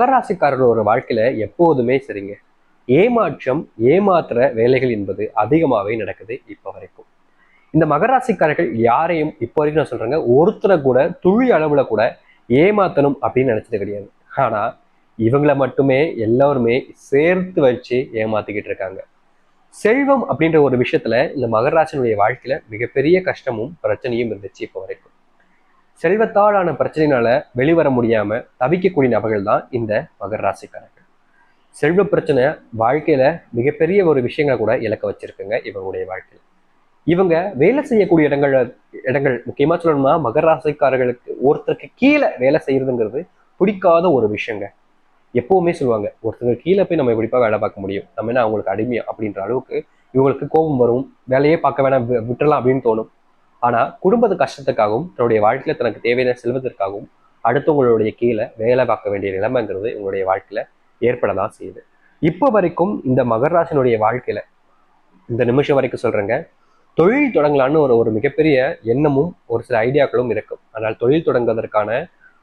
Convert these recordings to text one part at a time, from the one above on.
மகராசிக்காரர்களோட வாழ்க்கையில எப்போதுமே சரிங்க. ஏமாற்றம் ஏமாத்துற வேலைகள் என்பது அதிகமாகவே நடக்குது இப்போ வரைக்கும். இந்த மகராசிக்காரர்கள் யாரையும் இப்போ வரைக்கும் நான் சொல்றேங்க ஒருத்தரை கூட துளி அளவுல கூட ஏமாத்தணும் அப்படின்னு நினைச்சது கிடையாது. ஆனா இவங்களை மட்டுமே எல்லாருமே சேர்த்து வச்சு ஏமாத்திக்கிட்டு இருக்காங்க. செல்வம் அப்படின்ற ஒரு விஷயத்துல இந்த மகராசனுடைய வாழ்க்கையில மிகப்பெரிய கஷ்டமும் பிரச்சனையும் இருந்துச்சு இப்போ வரைக்கும். செல்வத்தாலான பிரச்சனையினால வெளிவர முடியாம தவிக்கக்கூடிய நபர்கள் தான் இந்த மகர ராசிக்காரர்கள். செல்வ பிரச்சனை வாழ்க்கையில மிகப்பெரிய ஒரு விஷயங்களை கூட இழக்க வச்சிருக்குங்க இவங்களுடைய வாழ்க்கையில். இவங்க வேலை செய்யக்கூடிய இடங்கள் இடங்கள் முக்கியமா சொல்லணும்னா மகர ராசிக்காரர்களுக்கு ஒருத்தருக்கு கீழே வேலை செய்யறதுங்கிறது பிடிக்காத ஒரு விஷயங்க. எப்பவுமே சொல்லுவாங்க ஒருத்தருக்கு கீழே போய் நம்ம எப்படிப்பா வேலை பார்க்க முடியும்? நம்ம என்ன அவங்களுக்கு அடிமையா? அப்படின்ற அளவுக்கு இவங்களுக்கு கோபம் வரும். வேலையே பார்க்க வேணாம் வி- விட்டுறலாம் அப்படின்னு தோணும். ஆனால் குடும்பத்து கஷ்டத்துக்காகவும் தன்னுடைய வாழ்க்கையில் தனக்கு தேவையான செல்வதற்காகவும் அடுத்தவங்களுடைய கீழே வேலை பார்க்க வேண்டிய நிலைமைங்கிறது உங்களுடைய வாழ்க்கையில ஏற்பட தான் செய்யுது. இப்போ வரைக்கும் இந்த மகராசனுடைய ராசினுடைய வாழ்க்கையில இந்த நிமிஷம் வரைக்கும் சொல்றேங்க தொழில் தொடங்கலான்னு ஒரு ஒரு மிகப்பெரிய எண்ணமும் ஒரு சில ஐடியாக்களும் இருக்கும். ஆனால் தொழில் தொடங்குவதற்கான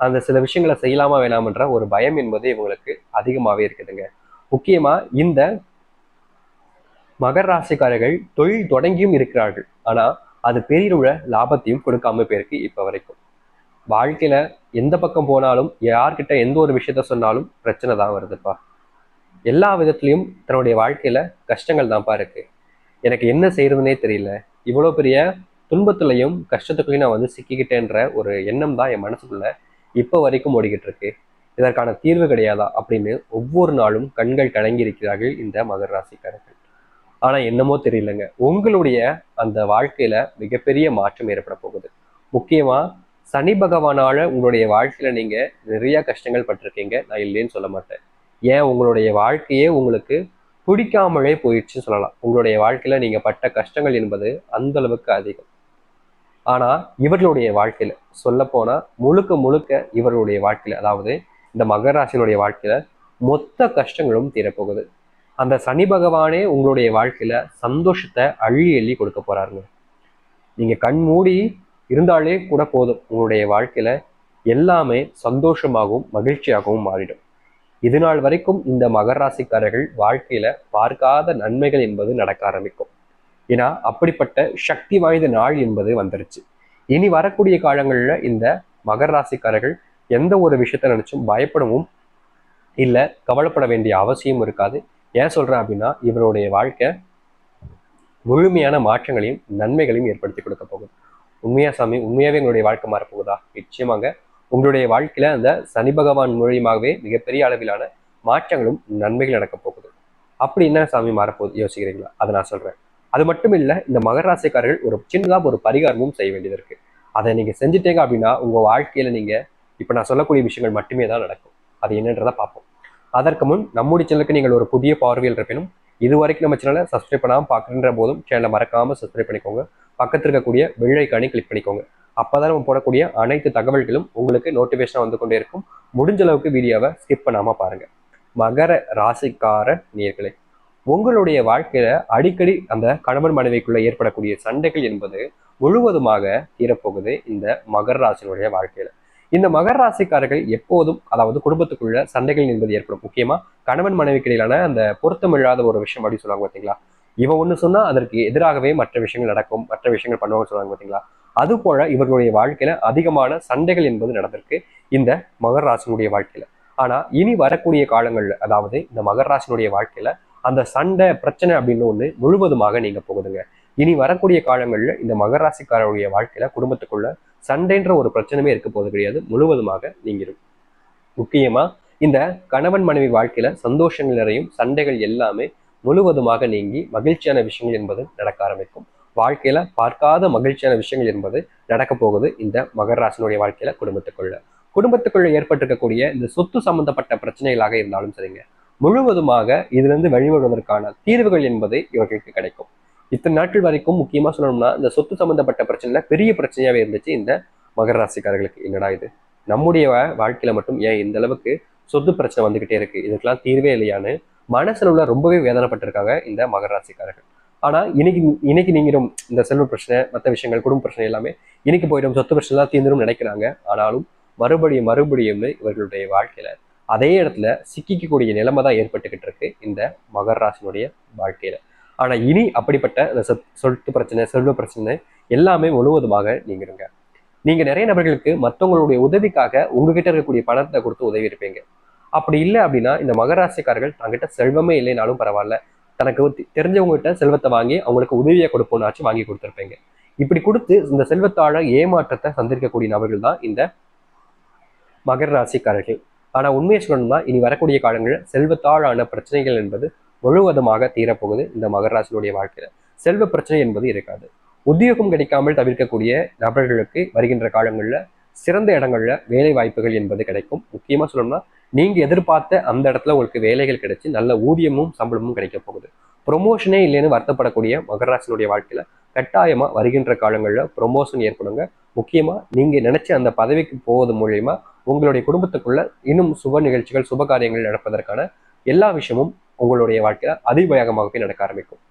அந்த சில விஷயங்களை செய்யலாமா வேணாமன்ற ஒரு பயம் என்பது இவங்களுக்கு அதிகமாகவே இருக்குதுங்க. முக்கியமா இந்த மகர ராசிக்காரர்கள் தொழில் தொடங்கியும் இருக்கிறார்கள். ஆனால் அது பெரிய லாபத்தையும் கொடுக்காம போயிருக்கு இப்ப வரைக்கும். வாழ்க்கையில எந்த பக்கம் போனாலும் யார்கிட்ட எந்த ஒரு விஷயத்த சொன்னாலும் பிரச்சனை தான் வருதுப்பா. எல்லா விதத்துலயும் தன்னுடைய வாழ்க்கையில கஷ்டங்கள் தான்ப்பா இருக்கு. எனக்கு என்ன செய்யறதுனே தெரியல. இவ்வளவு பெரிய துன்பத்துலையும் கஷ்டத்துக்குள்ளேயும் நான் வந்து சிக்கிக்கிட்டேன்ற ஒரு எண்ணம் தான் என் மனசுக்குள்ள இப்போ வரைக்கும் ஓடிக்கிட்டு இருக்கு. இதற்கான தீர்வு கிடையாதா? அப்படின்னு ஒவ்வொரு நாளும் கண்கள் கலங்கி இருக்கிறார்கள் இந்த மகர ராசிக்காரர்கள். ஆனா என்னமோ தெரியலங்க. உங்களுடைய அந்த வாழ்க்கையில மிகப்பெரிய மாற்றம் ஏற்பட போகுது. முக்கியமா சனி பகவானால உங்களுடைய வாழ்க்கையில நீங்க நிறைய கஷ்டங்கள் பட்டிருக்கீங்க. நான் இல்லைன்னு சொல்ல மாட்டேன். ஏன்? உங்களுடைய வாழ்க்கையே உங்களுக்கு பிடிக்காமலே போயிடுச்சுன்னு சொல்லலாம். உங்களுடைய வாழ்க்கையில நீங்க பட்ட கஷ்டங்கள் என்பது அந்த அளவுக்கு அதிகம். ஆனா இவர்களுடைய வாழ்க்கையில சொல்ல போனா முழுக்க முழுக்க இவர்களுடைய வாழ்க்கையில அதாவது இந்த மகராசியினுடைய வாழ்க்கையில மொத்த கஷ்டங்களும் தீரப்போகுது. அந்த சனி பகவானே உங்களுடைய வாழ்க்கையில சந்தோஷத்தை அள்ளி அள்ளி கொடுக்க போறாருங்க. நீங்க கண் மூடி இருந்தாலே கூட போதும். உங்களுடைய வாழ்க்கையில எல்லாமே சந்தோஷமாகவும் மகிழ்ச்சியாகவும் மாறிடும். இது நாள் வரைக்கும் இந்த மகர ராசிக்காரர்கள் வாழ்க்கையில பார்க்காத நன்மைகள் என்பது நடக்க ஆரம்பிக்கும். ஏன்னா அப்படிப்பட்ட சக்தி வாய்ந்த நாள் என்பது வந்துருச்சு. இனி வரக்கூடிய காலங்களில் இந்த மகர ராசிக்காரர்கள் எந்த ஒரு விஷயத்த நினைச்சும் பயப்படவும் இல்லை கவலைப்பட வேண்டிய அவசியம் இருக்காது. ஏன் சொல்கிறேன் அப்படின்னா இவருடைய வாழ்க்கை முழுமையான மாற்றங்களையும் நன்மைகளையும் ஏற்படுத்தி கொடுக்க போகுது. உண்மையா சாமி உண்மையாகவே எங்களுடைய வாழ்க்கை மாறப்போகுதா? நிச்சயமாங்க. உங்களுடைய வாழ்க்கையில அந்த சனி பகவான் மூலியமாகவே மிகப்பெரிய அளவிலான மாற்றங்களும் நன்மைகள் நடக்க போகுது. அப்படி என்ன சாமி மாறப்போகுது? யோசிக்கிறீங்களா? அதை நான் சொல்றேன். அது மட்டும் இல்ல இந்த மகராசிக்காரர்கள் ஒரு சின்னதாக ஒரு பரிகாரமும் செய்ய வேண்டியது இருக்கு. அதை நீங்க செஞ்சுட்டீங்க அப்படின்னா உங்க வாழ்க்கையில நீங்க இப்ப நான் சொல்லக்கூடிய விஷயங்கள் மட்டுமே தான் நடக்கும். அது என்னன்றதை பார்ப்போம். அதற்கு முன் நம்முடைய சேனலுக்கு நீங்கள் ஒரு புதிய பார்வையில் இருப்பினும் இது வரைக்கும் நம்ம சேனலை சப்ஸ்கிரைப் பண்ணாமல் பார்க்குற போதும் சேனலை மறக்காமல் சப்ஸ்கிரைப் பண்ணிக்கோங்க. பக்கத்தில் இருக்கக்கூடிய வெள்ளைக்கானி கிளிக் பண்ணிக்கோங்க. அப்பதான் நம்ம போடக்கூடிய அனைத்து தகவல்களும் உங்களுக்கு நோட்டிஃபிகேஷனாக வந்து கொண்டே இருக்கும். முடிஞ்ச அளவுக்கு வீடியோவை ஸ்கிப் பண்ணாமல் பாருங்கள் மகர ராசிக்கார நேர்களே உங்களுடைய வாழ்க்கையில அடிக்கடி அந்த கணவன் மனைவிக்குள்ள ஏற்படக்கூடிய சண்டைகள் என்பது முழுவதுமாக தீரப்போகுது இந்த மகர ராசினுடைய வாழ்க்கையில. இந்த மகர ராசிக்காரர்கள் எப்போதும் அதாவது குடும்பத்துக்குள்ள சண்டைகள் என்பது ஏற்படும். முக்கியமா கணவன் மனைவிக்கு இடையிலான அந்த பொருத்தமில்லாத ஒரு விஷயம் அப்படின்னு சொல்லுவாங்க பார்த்தீங்களா இவன் ஒண்ணு சொன்னா அதற்கு எதிராகவே மற்ற விஷயங்கள் நடக்கும் மற்ற விஷயங்கள் பண்ணுவாங்கன்னு சொல்லுவாங்க பார்த்தீங்களா அது போல இவர்களுடைய வாழ்க்கையில அதிகமான சண்டைகள் என்பது நடந்திருக்கு இந்த மகர ராசினுடைய வாழ்க்கையில. ஆனா இனி வரக்கூடிய காலங்கள்ல அதாவது இந்த மகர ராசினுடைய வாழ்க்கையில அந்த சண்டை பிரச்சனை அப்படின்னு ஒண்ணு முழுவதுமாக நீங்க போகுதுங்க. இனி வரக்கூடிய காலங்களில் இந்த மகராசிக்காரருடைய வாழ்க்கையில குடும்பத்துக்குள்ள சண்டைன்ற ஒரு பிரச்சனையுமே இருக்க போது கிடையாது. முழுவதுமாக நீங்கிடும் முக்கியமா இந்த கணவன் மனைவி வாழ்க்கையில சந்தோஷங்கள் நிறையும் சண்டைகள் எல்லாமே முழுவதுமாக நீங்கி மகிழ்ச்சியான விஷயங்கள் என்பது நடக்க ஆரம்பிக்கும். வாழ்க்கையில பார்க்காத மகிழ்ச்சியான விஷயங்கள் என்பது நடக்க போகுது இந்த மகராசனுடைய வாழ்க்கையில குடும்பத்துக்குள்ள. குடும்பத்துக்குள்ள ஏற்பட்டிருக்கக்கூடிய இந்த சொத்து சம்பந்தப்பட்ட பிரச்சனைகளாக இருந்தாலும் சரிங்க. முழுவதுமாக இதிலிருந்து வெளிவருவதற்கான தீர்வுகள் என்பது இவர்களுக்கு கிடைக்கும். இத்தனை நாட்கள் வரைக்கும் முக்கியமாக சொல்லணும்னா இந்த சொத்து சம்பந்தப்பட்ட பிரச்சனை பெரிய பிரச்சனையாகவே இருந்துச்சு இந்த மகர ராசிக்காரர்களுக்கு. என்னடா இது? நம்முடைய வாழ்க்கையில மட்டும் ஏன் இந்த அளவுக்கு சொத்து பிரச்சனை வந்துகிட்டே இருக்கு? இதுக்கெல்லாம் தீர்வே இல்லையான்னு மனசளவுல உள்ள ரொம்பவே வேதனைப்பட்டிருக்காங்க இந்த மகர ராசிக்காரர்கள். ஆனா இன்னைக்கு இன்னைக்கு நீங்களும் இந்த செல்வ பிரச்சனை மற்ற விஷயங்கள் குடும்ப பிரச்சனை எல்லாமே இன்னைக்கு போயிடும். சொத்து பிரச்சனை எல்லாம் தீர்ந்துடும் நினைக்கிறாங்க. ஆனாலும் மறுபடியும் மறுபடியும் இவர்களுடைய வாழ்க்கையில அதே இடத்துல சிக்கிக்கக்கூடிய நிலைமை தான் ஏற்பட்டுக்கிட்டு இருக்கு இந்த மகர ராசினுடைய வாழ்க்கையில. ஆனால் இனி அப்படிப்பட்ட அந்த சொத்- சொத்து பிரச்சனை செல்வ பிரச்சனை எல்லாமே முழுவதுமாக நீங்கிருங்க. நீங்கள் நிறைய நபர்களுக்கு மற்றவங்களுடைய உதவிக்காக உங்ககிட்ட இருக்கக்கூடிய பணத்தை கொடுத்து உதவி இருப்பீங்க. அப்படி இல்லை அப்படின்னா இந்த மகராசிக்காரர்கள் தங்கிட்ட செல்வமே இல்லைனாலும் பரவாயில்ல. தனக்கு தெரிஞ்சவங்ககிட்ட செல்வத்தை வாங்கி அவங்களுக்கு உதவியை கொடுப்போம்னாச்சும் வாங்கி கொடுத்துருப்பீங்க. இப்படி கொடுத்து இந்த செல்வத்தாழ ஏமாற்றத்தை சந்திருக்கக்கூடிய நபர்கள் தான் இந்த மகர ராசிக்காரர்கள் ஆனால் உண்மையை சொல்லணும்னா இனி வரக்கூடிய காலங்களில் செல்வத்தாழான பிரச்சனைகள் என்பது முழுவதுமாக தீரப்போகுது இந்த மகர வாழ்க்கையில. செல்வ பிரச்சனை என்பது இருக்காது. உத்தியோகம் கிடைக்காமல் தவிர்க்கக்கூடிய நபர்களுக்கு வருகின்ற காலங்களில் சிறந்த இடங்கள்ல வேலை வாய்ப்புகள் என்பது கிடைக்கும். முக்கியமா சொல்லணும்னா நீங்க எதிர்பார்த்த அந்த இடத்துல உங்களுக்கு வேலைகள் கிடைச்சி நல்ல ஊதியமும் சம்பளமும் கிடைக்க போகுது. ப்ரொமோஷனே இல்லைன்னு வருத்தப்படக்கூடிய மகராசினுடைய வாழ்க்கையில கட்டாயமா வருகின்ற காலங்களில் ப்ரொமோஷன் ஏற்படுங்க. முக்கியமா நீங்க நினைச்ச அந்த பதவிக்கு போவது மூலியமா உங்களுடைய குடும்பத்துக்குள்ள இன்னும் சுப நிகழ்ச்சிகள் சுப காரியங்கள் நடப்பதற்கான எல்லா விஷயமும் உங்களுடைய வாழ்க்கை அதிவேகமாகவே நடக்க ஆரம்பிக்கும்.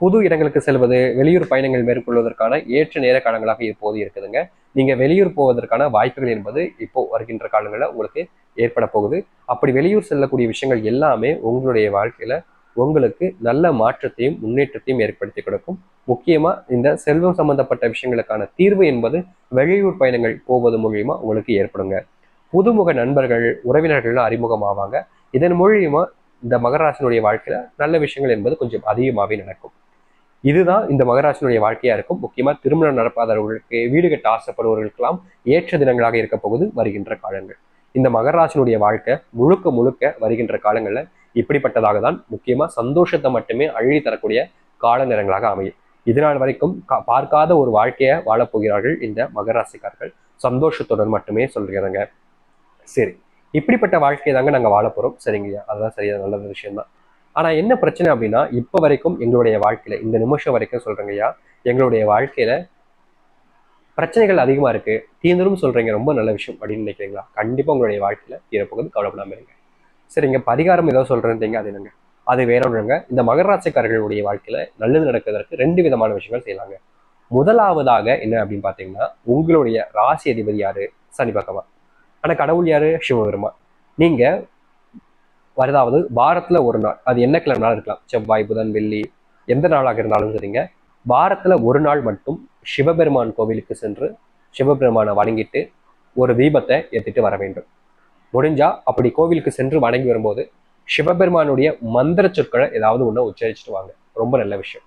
புது இடங்களுக்கு செல்வது வெளியூர் பயணங்கள் மேற்கொள்வதற்கான ஏற்ற நேர காலங்களாக இப்போது இருக்குதுங்க. நீங்க வெளியூர் போவதற்கான வாய்ப்புகள் என்பது இப்போ வருகின்ற காலங்களில் உங்களுக்கு ஏற்பட போகுது. அப்படி வெளியூர் செல்லக்கூடிய விஷயங்கள் எல்லாமே உங்களுடைய வாழ்க்கையில உங்களுக்கு நல்ல மாற்றத்தையும் முன்னேற்றத்தையும் ஏற்படுத்தி கொடுக்கும். முக்கியமா இந்த செல்வம் சம்பந்தப்பட்ட விஷயங்களுக்கான தீர்வு என்பது வெளியூர் பயணங்கள் போவது மூலியமா உங்களுக்கு ஏற்படுங்க. புதுமுக நண்பர்கள் உறவினர்கள்லாம் அறிமுகமாவாங்க. இதன் மூலியமா இந்த மகராசனுடைய வாழ்க்கையில நல்ல விஷயங்கள் என்பது கொஞ்சம் அதிகமாகவே நடக்கும். இதுதான் இந்த மகராசனுடைய வாழ்க்கையா இருக்கும். முக்கியமா திருமணம் நடப்பாதவர்களுக்கு வீடு கட்ட ஆசைப்படுவர்களுக்கெல்லாம் ஏற்ற தினங்களாக இருக்க போகுது வருகின்ற காலங்கள். இந்த மகராசனுடைய வாழ்க்கை முழுக்க முழுக்க வருகின்ற காலங்கள்ல இப்படிப்பட்டதாக தான் முக்கியமா சந்தோஷத்தை மட்டுமே அள்ளி தரக்கூடிய கால நேரங்களாக அமையும். இதனால் வரைக்கும் கா- பார்க்காத ஒரு வாழ்க்கையை வாழப்போகிறார்கள் இந்த மகராசிக்காரர்கள் சந்தோஷத்துடன் மட்டுமே சொல்கிறாங்க சரி. இப்படிப்பட்ட வாழ்க்கையை தாங்க நாங்க வாழ போகிறோம் சரிங்கய்யா அதுதான் சரியா நல்ல விஷயம் தான் ஆனா என்ன பிரச்சனை அப்படின்னா இப்ப வரைக்கும் எங்களுடைய வாழ்க்கையில இந்த நிமிஷம் வரைக்கும் சொல்றேங்கய்யா எங்களுடைய வாழ்க்கையில பிரச்சனைகள் அதிகமா இருக்கு. தீர்ந்துரும் சொல்றீங்க ரொம்ப நல்ல விஷயம் அப்படின்னு நினைக்கிறீங்களா? கண்டிப்பா உங்களுடைய வாழ்க்கையில தீரப்போகுது கவலைப்படாமல் இருங்க. சரிங்க பரிகாரம் ஏதோ சொல்கிறேன் அது என்னங்க? அது வேற ஒன்றுங்க இந்த மகராட்சிக்காரர்களுடைய வாழ்க்கையில நல்லது நடக்கிறதுக்கு ரெண்டு விதமான விஷயங்கள் செய்யலாங்க. முதலாவதாக என்ன அப்படின்னு பார்த்தீங்கன்னா உங்களுடைய ராசி அதிபதி யாரு? சனி பகவான். ஆனா கடவுள் யாரு? சிவபெருமா நீங்க வரதாவது வாரத்துல ஒரு நாள். அது என்ன கிழமைனாலும் இருக்கலாம். செவ்வாய் புதன் வெள்ளி எந்த நாளாக இருந்தாலும் சரிங்க. வாரத்துல ஒரு நாள் மட்டும் சிவபெருமான் கோவிலுக்கு சென்று சிவபெருமானை வணங்கிட்டு ஒரு தீபத்தை ஏற்றிட்டு வர வேண்டும். முடிஞ்சா அப்படி கோவிலுக்கு சென்று வணங்கி வரும்போது சிவபெருமானுடைய மந்திர சொற்களை ஏதாவது ஒண்ணு உச்சரிச்சுட்டு வாங்க. ரொம்ப நல்ல விஷயம்.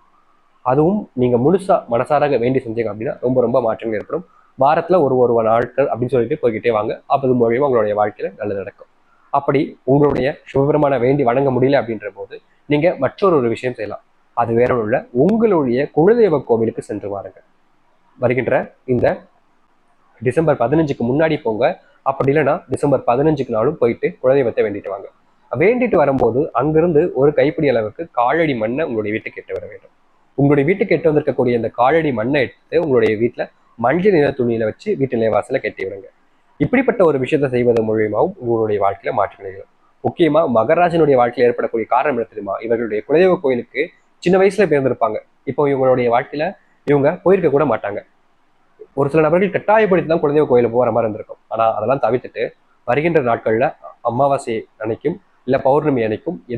அதுவும் நீங்க முழுசா மனசாராக வேண்டி செஞ்சீங்க அப்படின்னா ரொம்ப ரொம்ப மாற்றங்கள் ஏற்படும். வாரத்துல ஒரு ஒரு நாட்கள் அப்படின்னு சொல்லிட்டு போய்கிட்டே வாங்க. அப்போ அது மூலியமா உங்களுடைய வாழ்க்கையில் நல்லது நடக்கும். அப்படி உங்களுடைய சிவபெருமானை வேண்டி வணங்க முடியல அப்படின்ற போது நீங்க மற்றொரு ஒரு விஷயம் செய்யலாம். அது வேற உள்ள உங்களுடைய குலதெய்வ கோவிலுக்கு சென்று வாருங்க. வருகின்ற இந்த டிசம்பர் பதினஞ்சுக்கு முன்னாடி போங்க. அப்படி இல்லைன்னா டிசம்பர் பதினஞ்சுக்கு நாளும் போயிட்டு குலதெய்வத்தை வேண்டிட்டு வாங்க. வேண்டிட்டு வரும்போது அங்கிருந்து ஒரு கைப்பிடி அளவுக்கு காலடி மண்ணை உங்களுடைய வீட்டுக்கு எட்டு வர வேண்டும். உங்களுடைய வீட்டுக்கு எட்டு வந்திருக்கக்கூடிய இந்த காலடி மண்ணை எடுத்து உங்களுடைய வீட்டுல மஞ்சள் நிற துணியில வச்சு வீட்டு நிலைவாசல கட்டி விடுங்க இப்படிப்பட்ட ஒரு விஷயத்தை செய்வதன் மூலியமாகவும் உங்களுடைய வாழ்க்கையில மாற்றம் நிகழும். முக்கியமா மகராஜனுடைய வாழ்க்கையில் ஏற்படக்கூடிய காரணம் என்ன தெரியுமா? இவர்களுடைய குலதெய்வ கோயிலுக்கு சின்ன வயசுல பிறந்திருப்பாங்க. இப்போ இவங்களுடைய வாழ்க்கையில இவங்க போயிருக்க கூட மாட்டாங்க. ஒரு சில நபர்கள் கட்டாயப்படுத்தி தான் குலதெய்வ கோயிலுக்கு போகிற மாதிரி இருந்திருக்கும். ஆனா அதெல்லாம் தவிர்த்துட்டு வருகின்ற நாட்கள்ல அமாவாசை அன்னைக்கும் இல்ல பௌர்ணமி அன்னைக்கும் ஏதோ